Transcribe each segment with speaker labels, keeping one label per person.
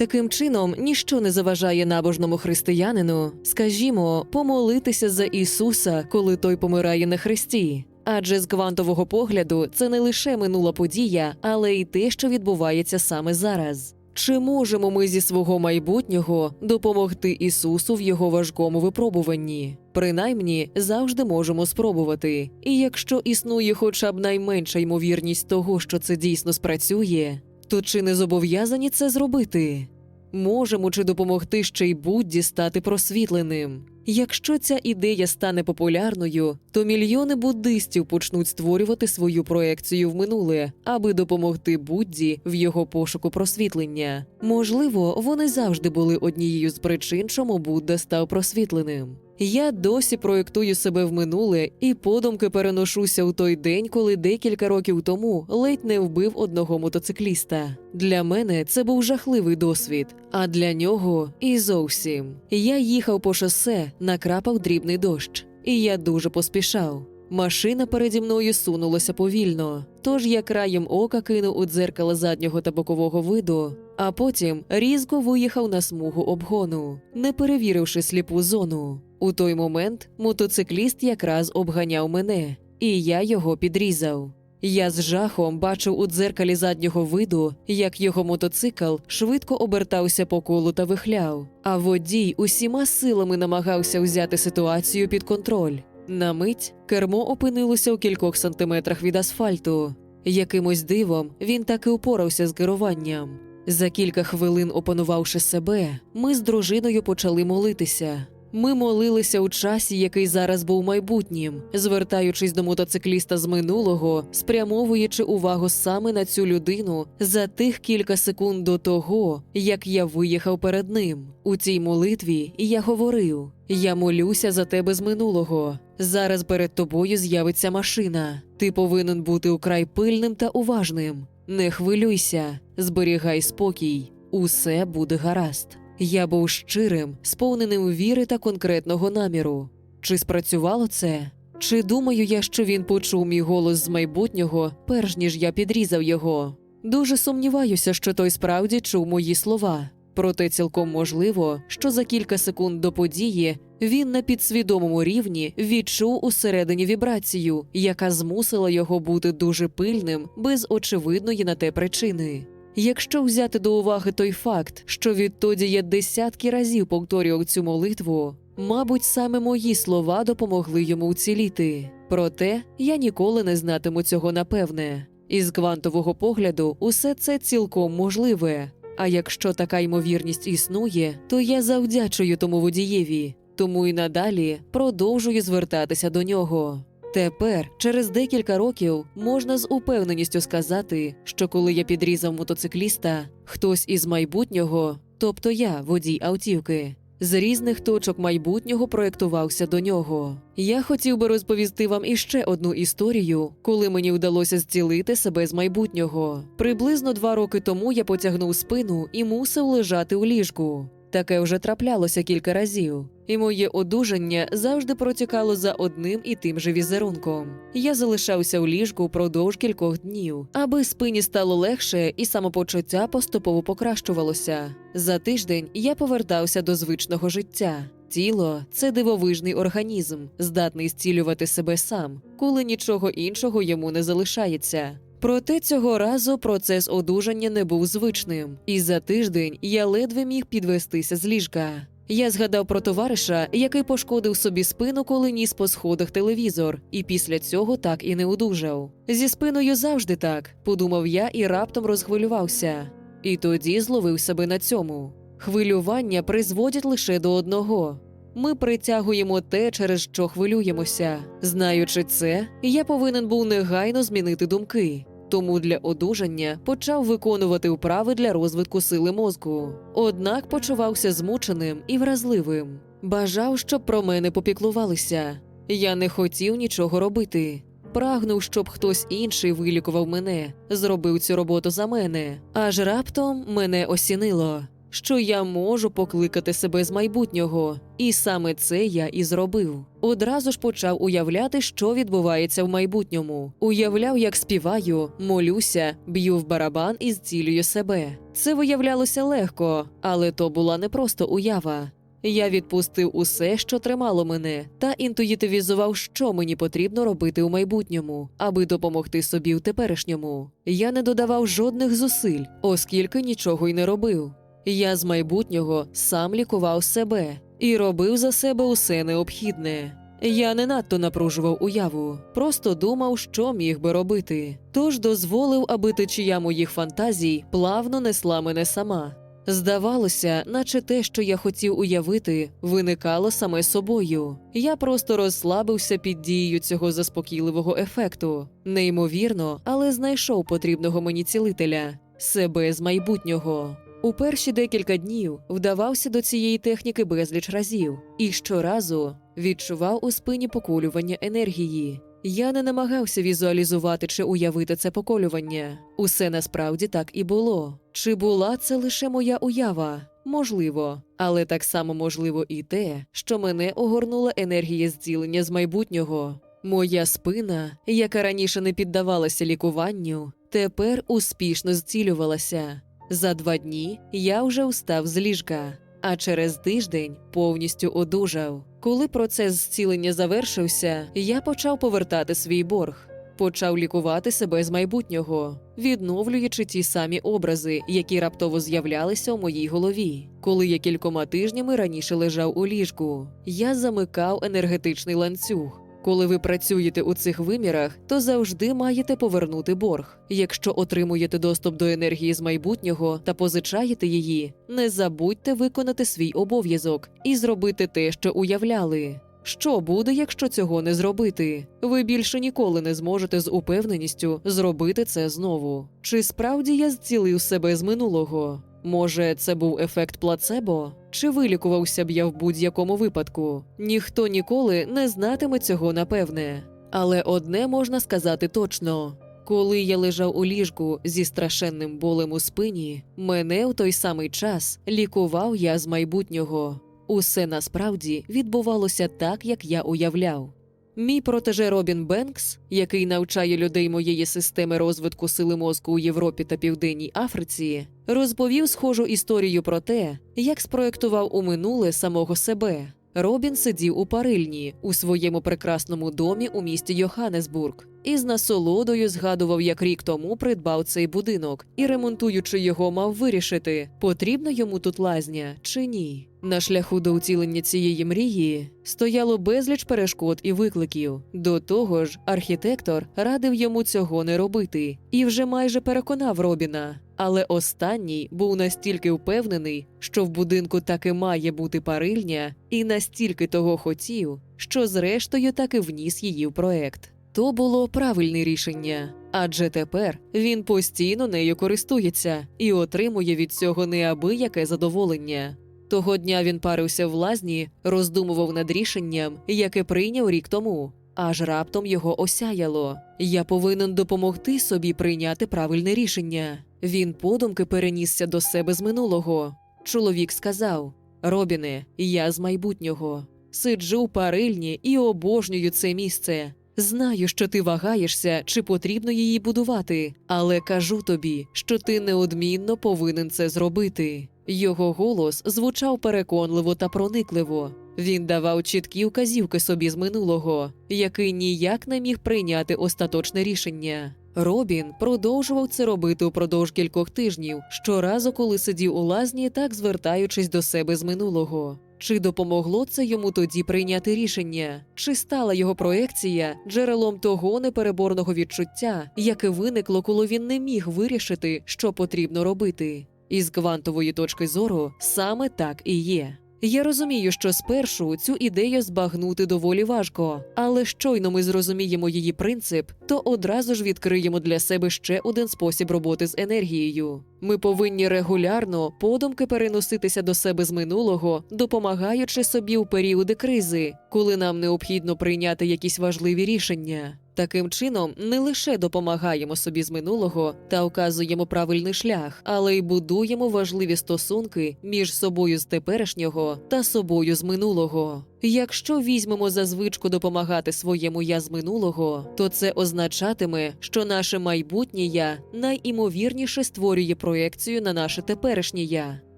Speaker 1: Таким чином, ніщо не заважає набожному християнину, скажімо, помолитися за Ісуса, коли той помирає на хресті. Адже з квантового погляду це не лише минула подія, але й те, що відбувається саме зараз. Чи можемо ми зі свого майбутнього допомогти Ісусу в його важкому випробуванні? Принаймні, завжди можемо спробувати. І якщо існує хоча б найменша ймовірність того, що це дійсно спрацює, то чи не зобов'язані це зробити? Можемо чи допомогти ще й Будді стати просвітленим. Якщо ця ідея стане популярною, то мільйони буддистів почнуть створювати свою проекцію в минуле, аби допомогти Будді в його пошуку просвітлення. Можливо, вони завжди були однією з причин, чому Будда став просвітленим. Я досі проєктую себе в минуле і подумки переношуся у той день, коли декілька років тому ледь не вбив одного мотоцикліста. Для мене це був жахливий досвід, а для нього і зовсім. Я їхав по шосе, накрапав дрібний дощ, і я дуже поспішав. Машина переді мною сунулася повільно, тож я краєм ока кинув у дзеркало заднього та бокового виду, а потім різко виїхав на смугу обгону, не перевіривши сліпу зону. У той момент мотоцикліст якраз обганяв мене, і я його підрізав. Я з жахом бачив у дзеркалі заднього виду, як його мотоцикл швидко обертався по колу та вихляв, а водій усіма силами намагався взяти ситуацію під контроль. На мить кермо опинилося у кількох сантиметрах від асфальту. Якимось дивом він так і упорався з керуванням. За кілька хвилин опанувавши себе, ми з дружиною почали молитися. Ми молилися у часі, який зараз був майбутнім, звертаючись до мотоцикліста з минулого, спрямовуючи увагу саме на цю людину за тих кілька секунд до того, як я виїхав перед ним. У цій молитві я говорив: Я молюся за тебе з минулого. Зараз перед тобою з'явиться машина. Ти повинен бути украй пильним та уважним. Не хвилюйся, зберігай спокій, усе буде гаразд. Я був щирим, сповненим віри та конкретного наміру. Чи спрацювало це? Чи думаю я, що він почув мій голос з майбутнього, перш ніж я підрізав його? Дуже сумніваюся, що той справді чув мої слова. Проте цілком можливо, що за кілька секунд до події він на підсвідомому рівні відчув усередині вібрацію, яка змусила його бути дуже пильним без очевидної на те причини. Якщо взяти до уваги той факт, що відтоді я десятки разів повторював цю молитву, мабуть, саме мої слова допомогли йому уціліти. Проте я ніколи не знатиму цього напевне. Із квантового погляду усе це цілком можливе. А якщо така ймовірність існує, то я завдячую тому водієві, тому і надалі продовжую звертатися до нього. Тепер, через декілька років, можна з упевненістю сказати, що коли я підрізав мотоцикліста, хтось із майбутнього, тобто я, водій автівки, з різних точок майбутнього проєктувався до нього. Я хотів би розповісти вам іще одну історію, коли мені вдалося зцілити себе з майбутнього. Приблизно два роки тому я потягнув спину і мусив лежати у ліжку. Таке вже траплялося кілька разів, і моє одужання завжди протікало за одним і тим же візерунком. Я залишався у ліжку впродовж кількох днів, аби спині стало легше і самопочуття поступово покращувалося. За тиждень я повертався до звичного життя. Тіло це дивовижний організм, здатний зцілювати себе сам, коли нічого іншого йому не залишається. Проте цього разу процес одужання не був звичним, і за тиждень я ледве міг підвестися з ліжка. Я згадав про товариша, який пошкодив собі спину, коли ніс по сходах телевізор, і після цього так і не одужав. Зі спиною завжди так, подумав я і раптом розхвилювався. І тоді зловив себе на цьому. Хвилювання призводять лише до одного. Ми притягуємо те, через що хвилюємося. Знаючи це, я повинен був негайно змінити думки. Тому для одужання почав виконувати вправи для розвитку сили мозку. Однак почувався змученим і вразливим. Бажав, щоб про мене попіклувалися. Я не хотів нічого робити. Прагнув, щоб хтось інший вилікував мене, зробив цю роботу за мене. Аж раптом мене осінило. Що я можу покликати себе з майбутнього, і саме це я і зробив. Одразу ж почав уявляти, що відбувається в майбутньому. Уявляв, як співаю, молюся, б'ю в барабан і зцілюю себе. Це виявлялося легко, але то була не просто уява. Я відпустив усе, що тримало мене, та інтуїтивізував, що мені потрібно робити у майбутньому, аби допомогти собі в теперішньому. Я не додавав жодних зусиль, оскільки нічого й не робив. Я з майбутнього сам лікував себе і робив за себе усе необхідне. Я не надто напружував уяву, просто думав, що міг би робити. Тож дозволив, аби течія моїх фантазій плавно несла мене сама. Здавалося, наче те, що я хотів уявити, виникало саме собою. Я просто розслабився під дією цього заспокійливого ефекту. Неймовірно, але знайшов потрібного мені цілителя себе з майбутнього. У перші декілька днів вдавався до цієї техніки безліч разів, і щоразу відчував у спині поколювання енергії. Я не намагався візуалізувати чи уявити це поколювання. Усе насправді так і було. Чи була це лише моя уява? Можливо, але так само можливо і те, що мене огорнула енергія зцілення з майбутнього. Моя спина, яка раніше не піддавалася лікуванню, тепер успішно зцілювалася. За два дні я вже встав з ліжка, а через тиждень повністю одужав. Коли процес зцілення завершився, я почав повертати свій борг. Почав лікувати себе з майбутнього, відновлюючи ті самі образи, які раптово з'являлися у моїй голові. Коли я кількома тижнями раніше лежав у ліжку, я замикав енергетичний ланцюг. Коли ви працюєте у цих вимірах, то завжди маєте повернути борг. Якщо отримуєте доступ до енергії з майбутнього та позичаєте її, не забудьте виконати свій обов'язок і зробити те, що уявляли. Що буде, якщо цього не зробити? Ви більше ніколи не зможете з упевненістю зробити це знову. Чи справді я зцілив себе з минулого? Може, це був ефект плацебо? Чи вилікувався б я в будь-якому випадку? Ніхто ніколи не знатиме цього напевне. Але одне можна сказати точно: коли я лежав у ліжку зі страшенним болем у спині, мене у той самий час лікував я з майбутнього. Усе насправді відбувалося так, як я уявляв. Мій протеже Робін Бенкс, який навчає людей моєї системи розвитку сили мозку у Європі та Південній Африці, розповів схожу історію про те, як спроектував у минуле самого себе. Робін сидів у парильні у своєму прекрасному домі у місті Йоханнесбург і з насолодою згадував, як рік тому придбав цей будинок і, ремонтуючи його, мав вирішити, потрібна йому тут лазня чи ні. На шляху до утілення цієї мрії стояло безліч перешкод і викликів. До того ж, архітектор радив йому цього не робити і вже майже переконав Робіна. Але останній був настільки впевнений, що в будинку таки має бути парильня, і настільки того хотів, що зрештою таки вніс її в проект. То було правильне рішення, адже тепер він постійно нею користується і отримує від цього неабияке задоволення. Того дня він парився в лазні, роздумував над рішенням, яке прийняв рік тому. Аж раптом його осяяло. Я повинен допомогти собі прийняти правильне рішення. Він подумки перенісся до себе з минулого. Чоловік сказав: Робіне, я з майбутнього. Сиджу в парильні і обожнюю це місце. Знаю, що ти вагаєшся, чи потрібно її будувати, але кажу тобі, що ти неодмінно повинен це зробити. Його голос звучав переконливо та проникливо. Він давав чіткі вказівки собі з минулого, який ніяк не міг прийняти остаточне рішення. Робін продовжував це робити упродовж кількох тижнів, щоразу, коли сидів у лазні, так звертаючись до себе з минулого. Чи допомогло це йому тоді прийняти рішення? Чи стала його проекція джерелом того непереборного відчуття, яке виникло, коли він не міг вирішити, що потрібно робити? Із квантової точки зору саме так і є. Я розумію, що спершу цю ідею збагнути доволі важко, але щойно ми зрозуміємо її принцип, то одразу ж відкриємо для себе ще один спосіб роботи з енергією. Ми повинні регулярно подумки переноситися до себе з минулого, допомагаючи собі у періоди кризи, коли нам необхідно прийняти якісь важливі рішення. Таким чином, не лише допомагаємо собі з минулого та указуємо правильний шлях, але й будуємо важливі стосунки між собою з теперішнього та собою з минулого. Якщо візьмемо за звичку допомагати своєму я з минулого, то це означатиме, що наше майбутнє я найімовірніше створює проекцію на наше теперішнє я.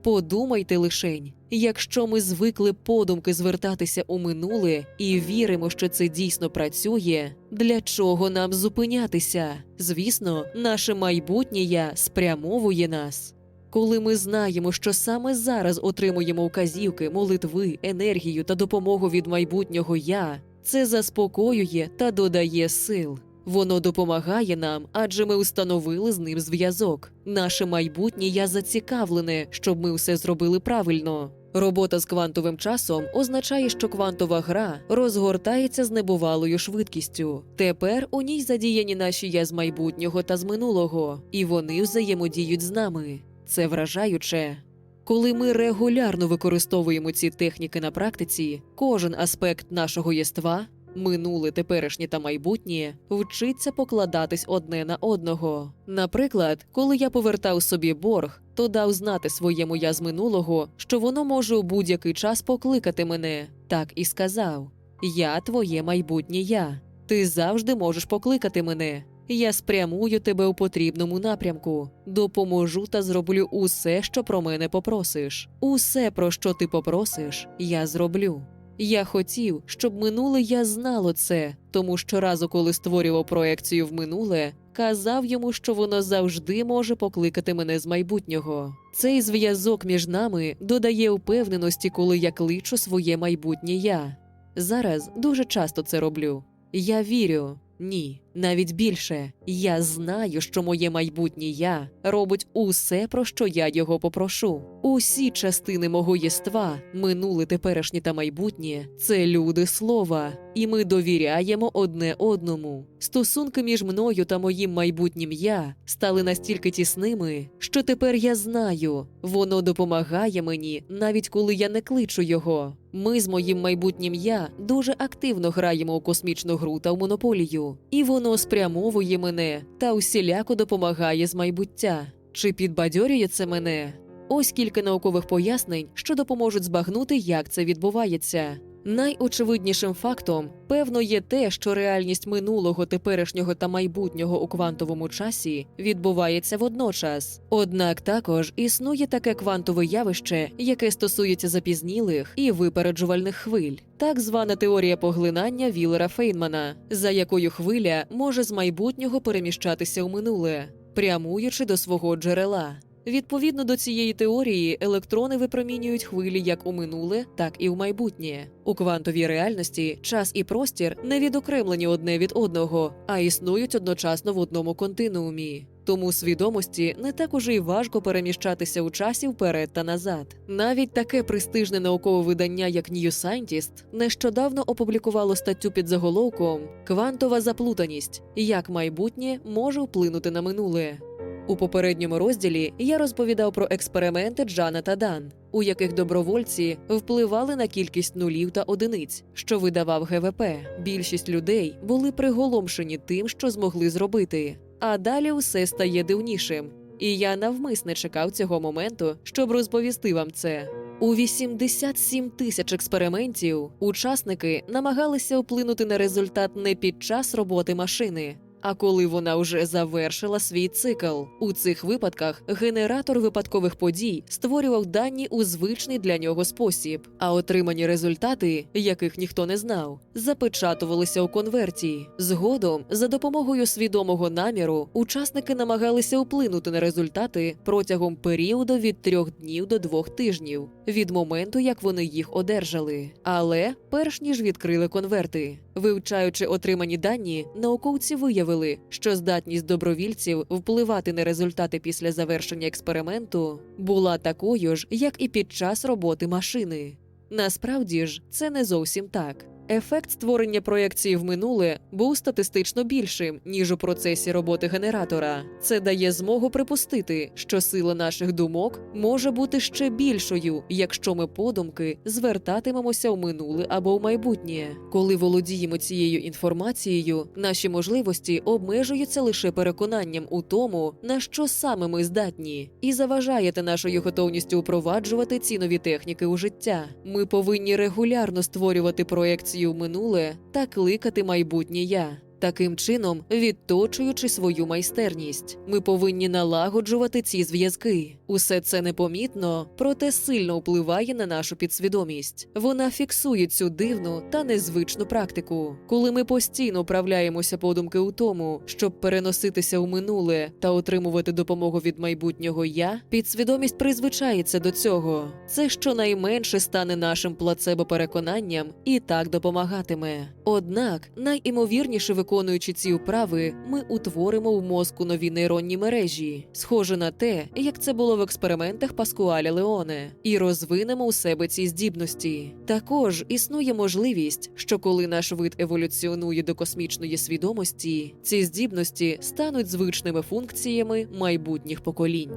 Speaker 1: Подумайте лишень, якщо ми звикли подумки звертатися у минуле і віримо, що це дійсно працює, для чого нам зупинятися? Звісно, наше майбутнє я спрямовує нас. Коли ми знаємо, що саме зараз отримуємо указівки, молитви, енергію та допомогу від майбутнього я, це заспокоює та додає сил. Воно допомагає нам, адже ми установили з ним зв'язок. Наше майбутнє я зацікавлене, щоб ми все зробили правильно. Робота з квантовим часом означає, що квантова гра розгортається з небувалою швидкістю. Тепер у ній задіяні наші я з майбутнього та з минулого, і вони взаємодіють з нами. Це вражаюче. Коли ми регулярно використовуємо ці техніки на практиці, кожен аспект нашого єства минуле, теперішнє та майбутнє вчиться покладатись одне на одного. Наприклад, коли я повертав собі борг, то дав знати своєму я з минулого, що воно може у будь-який час покликати мене. Так і сказав: Я твоє майбутнє я. Ти завжди можеш покликати мене. Я спрямую тебе у потрібному напрямку, допоможу та зроблю усе, що про мене попросиш. Усе, про що ти попросиш, я зроблю. Я хотів, щоб минуле я знало це, тому що разу, коли створював проекцію в минуле, казав йому, що воно завжди може покликати мене з майбутнього. Цей зв'язок між нами додає впевненості, коли я кличу своє майбутнє я. Зараз дуже часто це роблю. Я вірю. Ні, навіть більше. Я знаю, що моє майбутнє я робить усе, про що я його попрошу. Усі частини мого єства, минуле, теперішнє та майбутнє це люди слова, і ми довіряємо одне одному. Стосунки між мною та моїм майбутнім я стали настільки тісними, що тепер я знаю, воно допомагає мені, навіть коли я не кличу його. Ми з моїм майбутнім я дуже активно граємо у космічну гру та в монополію, і воно спрямовує мене та усіляко допомагає з майбуття. Чи підбадьорює це мене? Ось кілька наукових пояснень, що допоможуть збагнути, як це відбувається. Найочевиднішим фактом, певно, є те, що реальність минулого, теперішнього та майбутнього у квантовому часі відбувається водночас. Однак також існує таке квантове явище, яке стосується запізнілих і випереджувальних хвиль, так звана теорія поглинання Вілера Фейнмана, за якою хвиля може з майбутнього переміщатися у минуле, прямуючи до свого джерела. Відповідно до цієї теорії, електрони випромінюють хвилі як у минуле, так і в майбутнє. У квантовій реальності час і простір не відокремлені одне від одного, а існують одночасно в одному континуумі. Тому свідомості не так уже й важко переміщатися у часі вперед та назад. Навіть таке престижне наукове видання, як New Scientist, нещодавно опублікувало статтю під заголовком Квантова заплутаність як майбутнє може вплинути на минуле. У попередньому розділі я розповідав про експерименти Джана та Дан, у яких добровольці впливали на кількість нулів та одиниць, що видавав ГВП. Більшість людей були приголомшені тим, що змогли зробити. А далі усе стає дивнішим. І я навмисне чекав цього моменту, щоб розповісти вам це. У 87 тисяч експериментів учасники намагалися вплинути на результат не під час роботи машини, а коли вона вже завершила свій цикл. У цих випадках генератор випадкових подій створював дані у звичний для нього спосіб, а отримані результати, яких ніхто не знав, запечатувалися у конверті. Згодом, за допомогою свідомого наміру, учасники намагалися вплинути на результати протягом періоду від трьох днів до двох тижнів від моменту, як вони їх одержали. Але перш ніж відкрили конверти, вивчаючи отримані дані, науковці виявили, що здатність добровільців впливати на результати після завершення експерименту була такою ж, як і під час роботи машини. Насправді ж, це не зовсім так. Ефект створення проєкції в минуле був статистично більшим, ніж у процесі роботи генератора. Це дає змогу припустити, що сила наших думок може бути ще більшою, якщо ми подумки звертатимемося в минуле або в майбутнє. Коли володіємо цією інформацією, наші можливості обмежуються лише переконанням у тому, на що саме ми здатні, і заважаєте нашою готовністю впроваджувати ці нові техніки у життя. Ми повинні регулярно створювати проекцію в минуле та кликати майбутнє я. Таким чином, відточуючи свою майстерність, ми повинні налагоджувати ці зв'язки. Усе це непомітно, проте сильно впливає на нашу підсвідомість. Вона фіксує цю дивну та незвичну практику. Коли ми постійно вправляємося подумки у тому, щоб переноситися у минуле та отримувати допомогу від майбутнього я, підсвідомість призвичається до цього. Це щонайменше стане нашим плацебо-переконанням і так допомагатиме. Однак, найімовірніше виконуючи ці вправи, ми утворимо в мозку нові нейронні мережі, схоже на те, як це було в експериментах Паскуаля Леоне, і розвинемо у себе ці здібності. Також існує можливість, що коли наш вид еволюціонує до космічної свідомості, ці здібності стануть звичними функціями майбутніх поколінь.